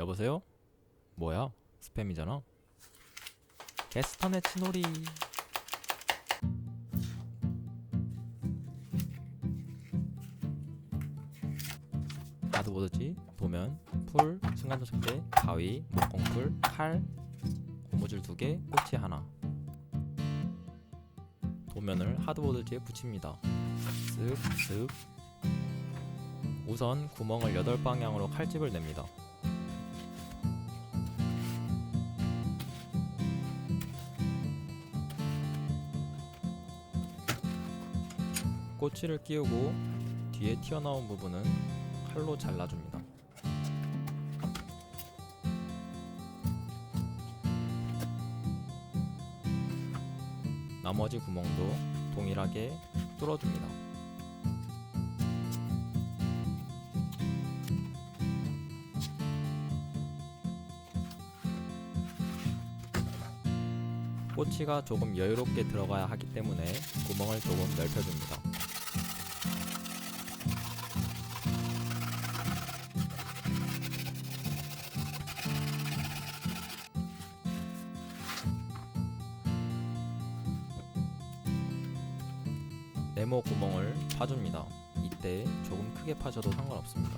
여보세요? 뭐야? 스팸이잖아. 게스턴의 치놀이. 하드보드지, 도면, 풀, 순간접착제, 가위, 목공풀, 칼, 고무줄 2개, 꼬치 하나. 도면을 하드보드지에 붙입니다. 쓱, 쓱. 우선 구멍을 8방향으로 칼집을 냅니다. 꼬치를 끼우고 뒤에 튀어나온 부분은 칼로 잘라줍니다. 나머지 구멍도 동일하게 뚫어줍니다. 꼬치가 조금 여유롭게 들어가야 하기 때문에 구멍을 조금 넓혀줍니다. 네모 구멍을 파줍니다. 이때 조금 크게 파셔도 상관없습니다.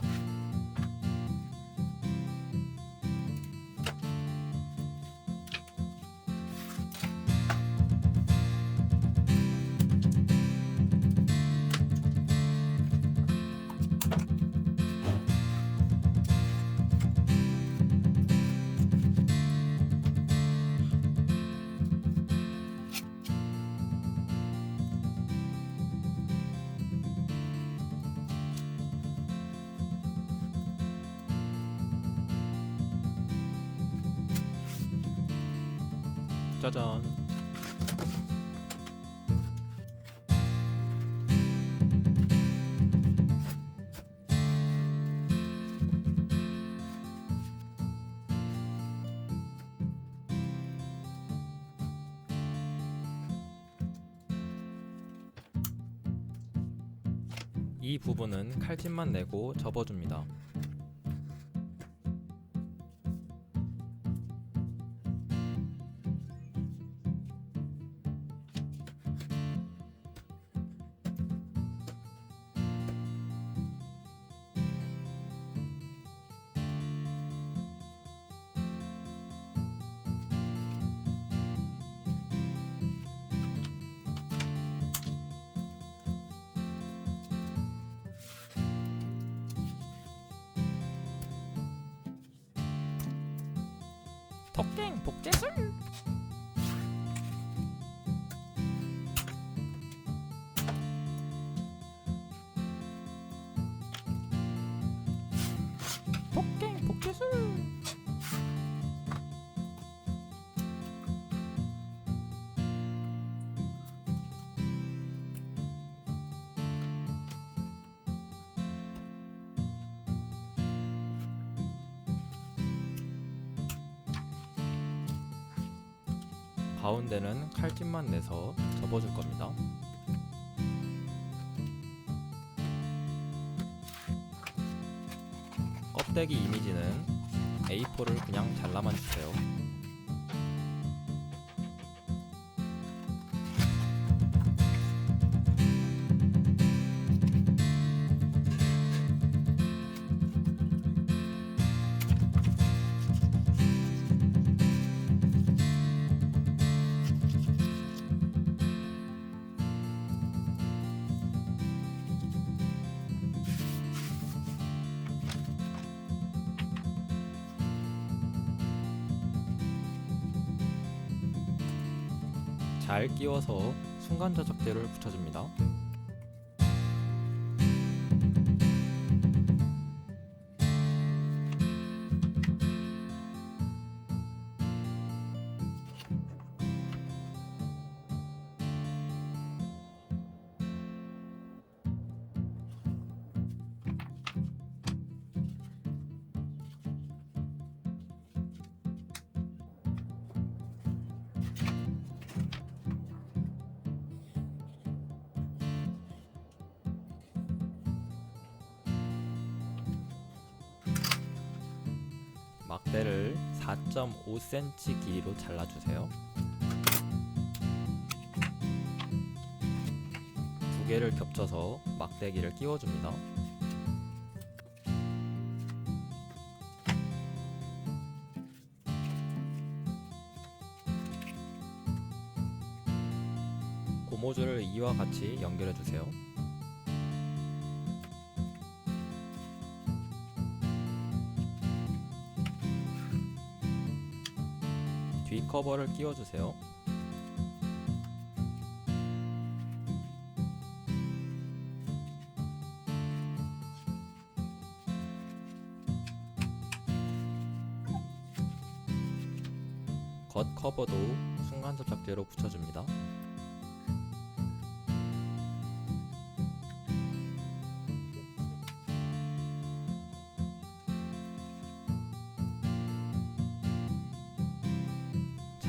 짜잔. 이 부분은 칼집만 내고 접어줍니다. 덕갱 복제술 가운데는 칼집만 내서 접어줄 겁니다. 껍데기 이미지는 A4를 그냥 잘라만 주세요. 잘 끼워서 순간 저착제를 붙여줍니다. 막대를 4.5cm 길이로 잘라주세요. 두 개를 겹쳐서 막대기를 끼워줍니다. 고무줄을 이와 같이 연결해 주세요. 커버를 끼워 주세요. 겉 커버도 순간 접착제로 붙여줍니다.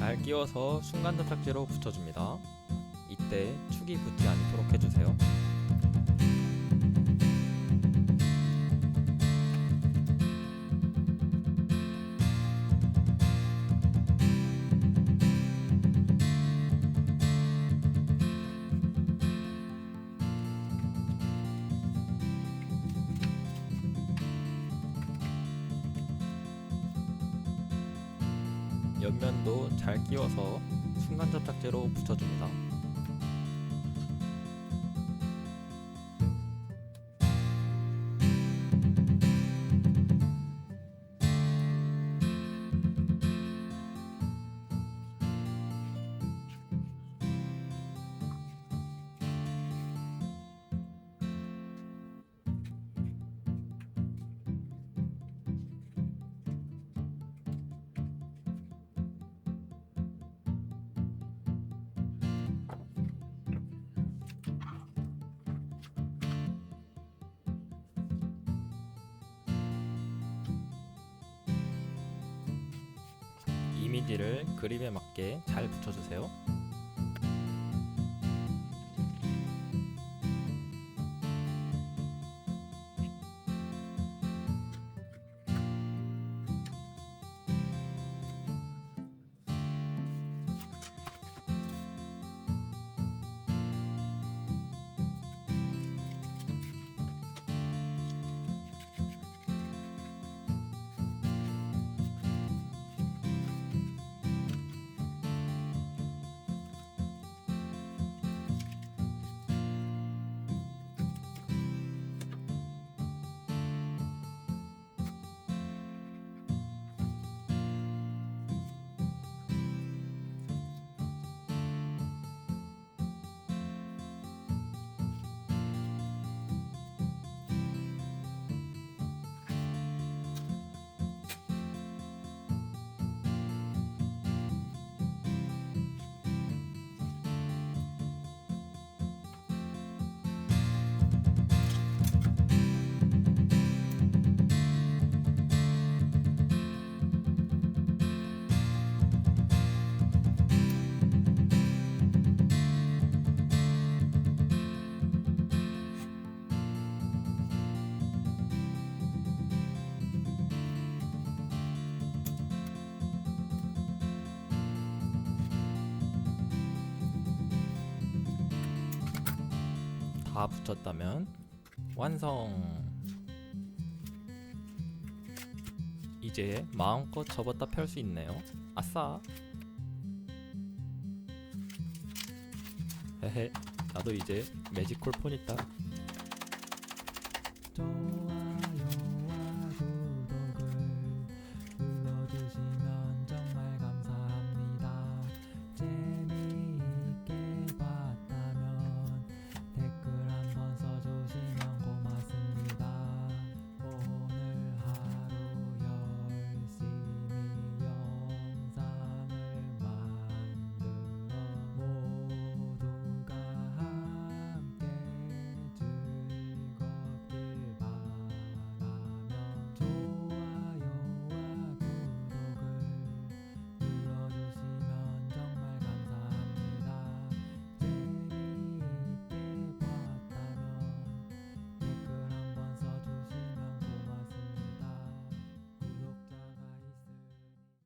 잘 끼워서 순간 접착제로 붙여줍니다. 이때 축이 붙지 않도록 해주세요. 잘 끼워서 순간 접착제로 붙여줍니다. 이미지를 그림에 맞게 잘 붙여주세요. 다 붙였다면 완성. 이제 마음껏 접었다 펼 수 있네요. 아싸. 헤헤. 나도 이제 매직콜 폰 있다.